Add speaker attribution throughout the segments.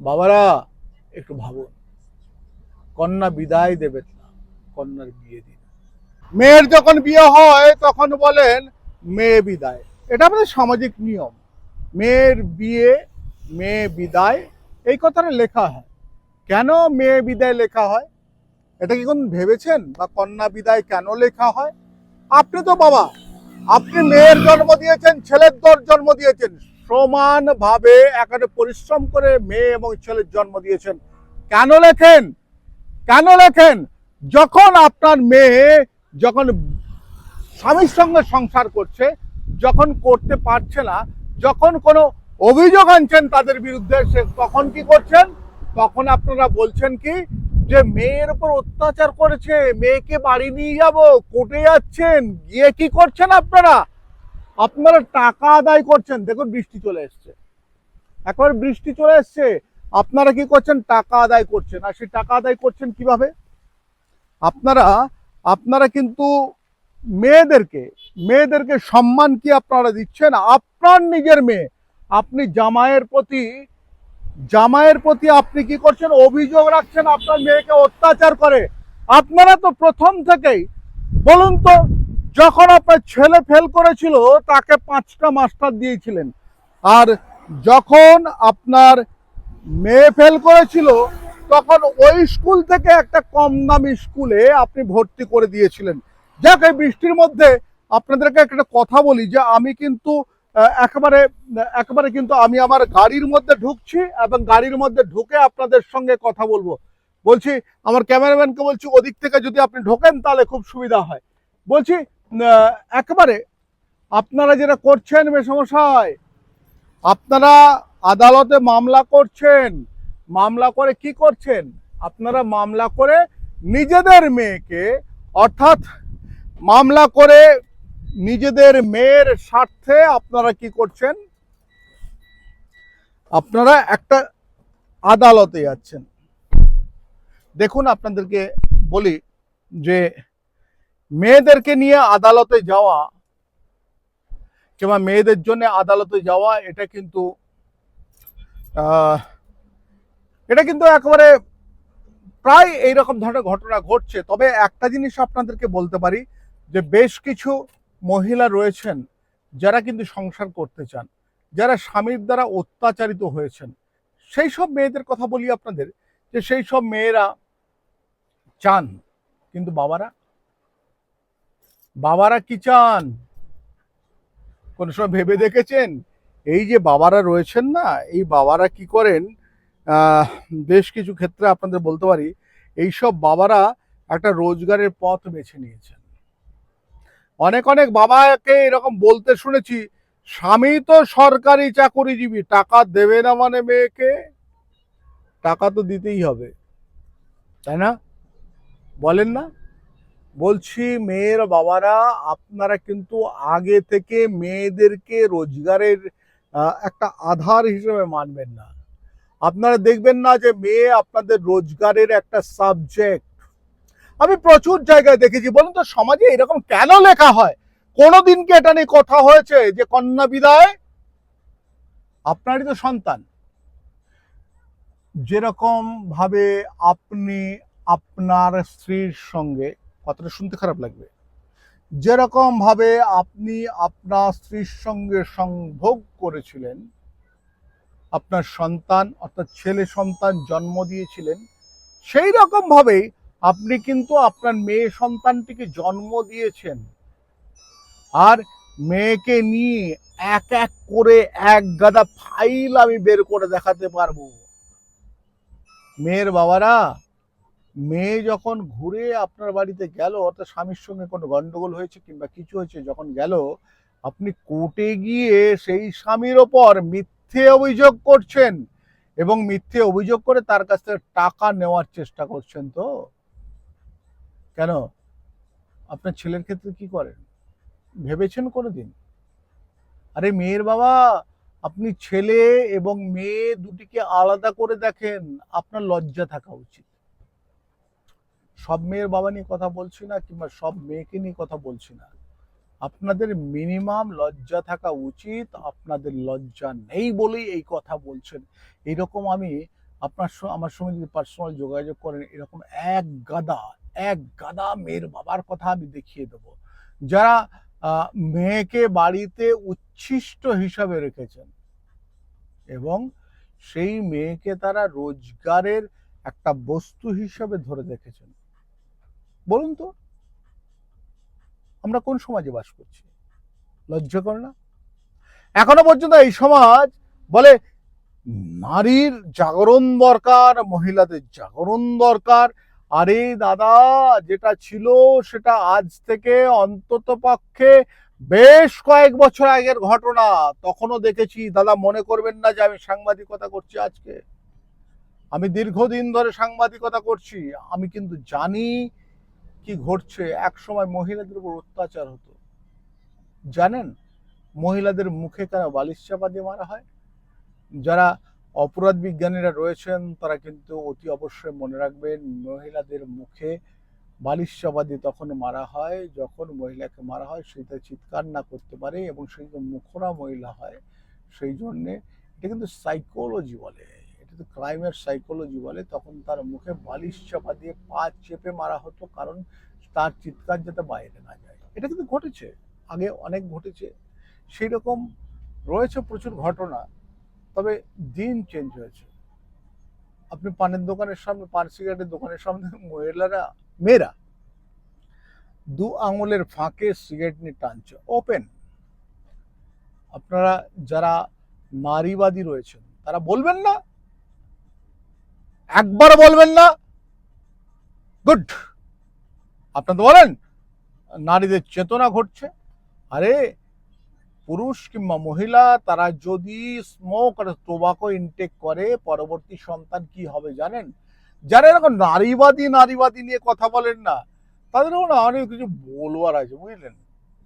Speaker 1: বাবারা, একটু ভাবুন কন্যা বিদায় দেবেন না, কন্যার বিয়ে দিন মেয়ের যখন বিয়ে হয়, তখন বলেন, মেয়ে বিদায়। এটা আমাদের সামাজিক নিয়ম। মেয়ের বিয়ে, মেয়ে বিদায়, এই কথাটা লেখা হয়। কেন মেয়ে বিদায় লেখা হয়? এটা কি কোন ভেবেছেন? বা কন্যা বিদায় কেন লেখা হয়? আপনি তো বাবা, আপনি মেয়ের জন্ম দিয়েছেন, ছেলের দর জন্ম দিয়েছেন। সমানভাবে একারে পরিশ্রম করে মেয়ে এবং ছেলের জন্ম দিয়েছেন। কেন লেখেন? কেন লেখেন? যখন আপনার মেয়ে যখন স্বামীর সঙ্গে সংসার করছে, যখন করতে পারছে না, যখন কোনো অভিযোগ আনছেন তাদের বিরুদ্ধে, সে তখন কি করছেন? তখন আপনারা বলছেন কি, যে মেয়ের উপর অত্যাচার করেছে, মেয়েকে বাড়ি নিয়ে যাব, কোর্টে যাচ্ছেন, গিয়ে কি করছেন আপনারা? আপনারা টাকা আদায় করছেন, দেখুন বৃষ্টি চলে এসছে। একবার বৃষ্টি চলে এসছে, আপনারা কি করছেন? টাকা আদায় করছেন। আর সেই টাকা আদায় করছেন কীভাবে? আপনারা আপনারা কিন্তু মেয়েদেরকে মেয়েদেরকে সম্মান কি আপনারা দিচ্ছেন? আপনার নিজের মেয়ে। আপনি জামাইয়ের প্রতি জামাইয়ের প্রতি আপনি কি করছেন? অভিযোগ রাখছেন আপনার মেয়েকে অত্যাচার করে। আপনারা তো প্রথম থেকেই, বলুন তো যখন আপনার ছেলে ফেল করেছিল, তাকে পাঁচটা মাস্টার দিয়েছিলেন। আর যখন আপনার মেয়ে ফেল করেছিল, তখন ওই স্কুল থেকে একটা কম দামি স্কুলে আপনি ভর্তি করে দিয়েছিলেন। যাক, এই বৃষ্টির মধ্যে আপনাদেরকে একটা কথা বলি যে, আমি কিন্তু একেবারে একেবারে কিন্তু আমি আমার গাড়ির মধ্যে ঢুকছি এবং গাড়ির মধ্যে ঢুকে আপনাদের সঙ্গে কথা বলব। বলছি, আমার ক্যামেরাম্যানকে বলছি, ওদিক থেকে যদি আপনি ঢোকেন, তাহলে খুব সুবিধা হয়। বলছি একেবারে। আপনারা যেটা করছেন মেসমশাই আপনারা আদালতে মামলা করছেন। মামলা করে কি করছেন? আপনারা মামলা করে নিজেদের মেয়েকে, অর্থাৎ মামলা করে নিজেদের মেয়ের স্বার্থে আপনারা কি করছেন? আপনারা একটা আদালতে যাচ্ছেন। দেখুন, আপনাদেরকে বলি যে মেয়েদেরকে নিয়ে আদালতে যাওয়া কিংবা মেয়েদের জন্য আদালতে যাওয়া, এটা কিন্তু এটা কিন্তু একেবারে প্রায় এইরকম ধরনের ঘটনা ঘটছে। তবে একটা জিনিস আপনাদেরকে বলতে পারি, যে বেশ কিছু মহিলা রয়েছেন যারা কিন্তু সংসার করতে চান, যারা স্বামীর দ্বারা অত্যাচারিত হয়েছেন। সেই সব মেয়েদের কথা বলি আপনাদের, যে সেই সব মেয়েরা চান, কিন্তু বাবারা বাবারা কি চান? কোন সময় ভেবে দেখেছেন? এই যে বাবারা রয়েছেন না, এই বাবারা কি করেন? বেশ কিছু ক্ষেত্রে আপনাদের বলতে পারি, এইসব বাবারা একটা রোজগারের পথ বেছে নিয়েছেন। অনেক অনেক বাবাকে এরকম বলতে শুনেছি, স্বামী তো সরকারি চাকরিজীবী, টাকা দেবে না মানে মেয়েকে? টাকা তো দিতেই হবে, তাই না? বলেন না। বলছি, মেয়ের বাবারা, আপনারা কিন্তু আগে থেকে মেয়েদেরকে রোজগারের একটা আধার হিসেবে মানবেন না। আপনারা দেখবেন না যে মেয়ে আপনাদের রোজগারের একটা সাবজেক্ট আমি প্রচুর জায়গায় দেখেছি, বলুন তো সমাজে এরকম কেন লেখা হয়? কোনোদিন কি এটা নিয়ে কথা হয়েছে যে কন্যা বিদায়? আপনারই তো সন্তান। যেরকম ভাবে আপনি আপনার স্ত্রীর সঙ্গে কথাটা শুনতে খারাপ লাগবে। যেরকম ভাবে আপনি আপনার স্ত্রীর সঙ্গে সংভোগ করেছিলেন, আপনার সন্তান অর্থাৎ ছেলে সন্তান জন্ম দিয়েছিলেন সেই রকম ভাবেই আপনি কিন্তু আপনার মেয়ে সন্তানটিকে জন্ম দিয়েছেন। আর মেয়েকে নিয়ে এক এক করে এক গাদা ফাইল আমি বের করে দেখাতে পারব। মেয়ের বাবারা মেয়ে যখন ঘুরে আপনার বাড়িতে গেল, অর্থাৎ স্বামীর সঙ্গে কোনো গন্ডগোল হয়েছে কিংবা কিছু হয়েছে, যখন গেল, আপনি কোর্টে গিয়ে সেই স্বামীর ওপর মিথ্যে অভিযোগ করছেন এবং মিথ্যে অভিযোগ করে তার কাছ থেকে টাকা নেওয়ার চেষ্টা করছেন তো? কেন? আপনার ছেলের ক্ষেত্রে কি করেন? ভেবেছেন কোনোদিন? আরে মেয়ের বাবা, আপনি ছেলে এবং মেয়ে দুটিকে আলাদা করে দেখেন, আপনার লজ্জা থাকা উচিত। সব মেয়ের বাবা নিয়ে কথা বলছি না কিংবা সব মেয়েকে নিয়ে কথা বলছি না। আপনাদের মিনিমাম লজ্জা থাকা উচিত, আপনাদের লজ্জা নেই বলেই এই কথা বলছেন। এইরকম আমি আপনার আমার সঙ্গে যদি পার্সোনাল যোগাযোগ করেন, এরকম এক গাদা এক গাদা মেয়ের বাবার কথা আমি দেখিয়ে দেবো। যারা মেয়েকে বাড়িতে উচ্ছিষ্ট হিসাবে রেখেছেন এবং সেই মেয়েকে তারা রোজগারের একটা বস্তু হিসাবে ধরে দেখেছেন। বলুন তো, আমরা কোন সমাজে বাস করছি? লজ্জা করে না? এখনও পর্যন্ত এই সমাজ বলে নারীর জাগরণ দরকার, মহিলাদের জাগরণ দরকার। আরে দাদা, যেটা ছিল সেটা আজ থেকে অন্তত পক্ষে বেশ কয়েক বছর আগের ঘটনা। তখনও দেখেছি, দাদা মনে করবেন না যে আমি সাংবাদিকতা করছি আজকে। আমি দীর্ঘদিন ধরে সাংবাদিকতা করছি। আমি কিন্তু জানি কি ঘটছে? এক সময় মহিলাদের উপর অত্যাচার হতো। জানেন? মহিলাদের মুখে কেন বালিশ চাপা দিয়ে মারা হয়? যারা অপরাধ বিজ্ঞানীরা রয়েছেন, তারা কিন্তু অতি অবশ্যই মনে রাখবেন, মহিলাদের মুখে বালিশ চাপা দিয়ে তখন মারা হয়, যখন মহিলাকে মারা হয়, সেটা চিৎকার না করতে পারে এবং সেই যে মুখরা মহিলা হয়, সেই জন্যে এটা কিন্তু সাইকোলজি বলে। এটা ক্রাইমের সাইকোলজি বলে, তখন তার মুখে বালিশ চাপা দিয়ে পা চেপে মারা হতো, কারণ তার চিৎকার যাতে বাইরে না যায়। এটা কিন্তু ঘটেছে। আগে অনেক ঘটেছে। সেই রকম রয়েছে প্রচুর ঘটনা, তবে দিন চেঞ্জ হয়েছে। আপনি পানের দোকানের সামনে, পান সিগারেটের দোকানের সামনে, মহিলারা, মেয়েরা, দু আঙুলের ফাঁকে সিগারেট নিয়ে টানছে। ওপেন আপনারা যারা নারীবাদী রয়েছেন, তারা বলবেন না একবার বলবেন না। গুড আপনারা তো বলেন, নারীদের চেতনা ঘটছে। আরে, পুরুষ কিংবা মহিলা, তারা যদি স্মোক আর টোবাকো ইনটেক করে, পরবর্তী সন্তান কি হবে জানেন? যারা এরকম নারীবাদী নারীবাদী নিয়ে কথা বলেন না, তাদেরও না অনেক কিছু বলবার আছে, বুঝলেন?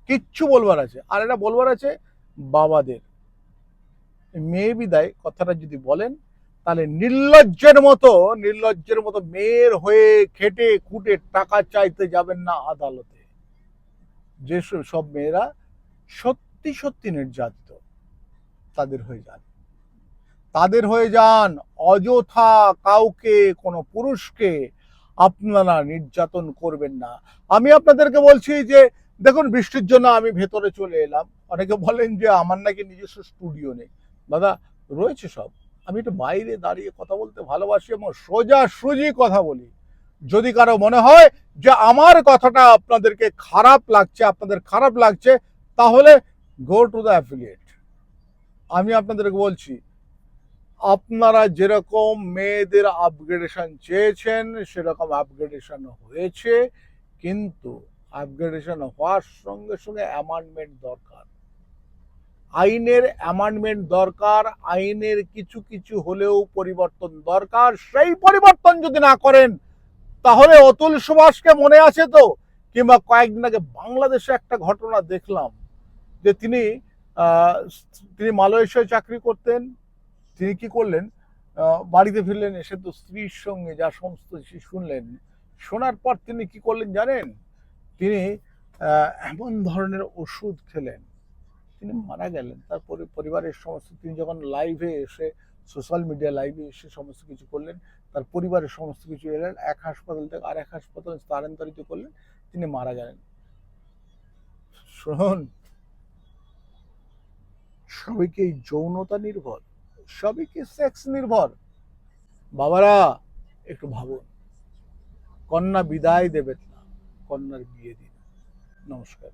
Speaker 1: কিচ্ছু বলবার আছে। আর এটা বলবার আছে বাবাদের। মেয়ে বিদায় কথাটা যদি বলেন তাহলে নির্লজ্জের মতো নির্লজ্জের মতো মেয়ের হয়ে খেটে খুঁটে টাকা চাইতে যাবেন না আদালতে। যে সব মেয়েরা সত্যি সত্যি নির্যাতিত। তাদের হয়ে যান। তাদের হয়ে যান অযথা কাউকে, কোনো পুরুষকে আপনারা নির্যাতন করবেন না। আমি আপনাদেরকে বলছি যে, দেখুন, বৃষ্টির জন্য আমি ভেতরে চলে এলাম। অনেকে বলেন যে, আমার নাকি নিজস্ব স্টুডিও নেই। দাদা, রয়েছে সব। আমি একটু বাইরে দাঁড়িয়ে কথা বলতে ভালোবাসি এবং সোজা সুজি কথা বলি। যদি কারও মনে হয় যে আমার কথাটা আপনাদেরকে খারাপ লাগছে, আপনাদের খারাপ লাগছে, তাহলে গো টু দ্য অ্যাফিলিয়েট আমি আপনাদেরকে বলছি, আপনারা যেরকম মেয়েদের আপগ্রেডেশন চেয়েছেন, সেরকম আপগ্রেডেশন হয়েছে, কিন্তু আপগ্রেডেশন হওয়ার সঙ্গে সঙ্গে অ্যামান্ডমেন্ট দরকার। আইনের অ্যামান্ডমেন্ট দরকার, আইনের কিছু কিছু হলেও পরিবর্তন দরকার। সেই পরিবর্তন যদি না করেন, তাহলে অতুল সুভাষকে মনে আছে তো? কিংবা কয়েকদিন আগে বাংলাদেশে একটা ঘটনা দেখলাম, যে তিনি তিনি মালয়েশিয়ায় চাকরি করতেন, তিনি কি করলেন? বাড়িতে ফিরলেন, এসে তো স্ত্রীর সঙ্গে যা সমস্ত শুনলেন। শোনার পর তিনি কি করলেন জানেন? তিনি এমন ধরনের ওষুধ খেলেন তিনি মারা গেলেন। তারপরে পরিবারের সমস্ত তিনি যখন লাইভে এসে সোশ্যাল মিডিয়া লাইভে এসে সমস্ত কিছু করলেন তার পরিবারের সমস্ত কিছু এলেন এক হাসপাতাল থেকে আর এক হাসপাতালে স্থানান্তরিত করলেন তিনি মারা গেলেন। শুনুন সবই কি এই যৌনতা নির্ভর সবই কি সেক্স নির্ভর। বাবারা একটু ভাবুন কন্যা বিদায় দেবে না কন্যার বিয়ে দিন। নমস্কার।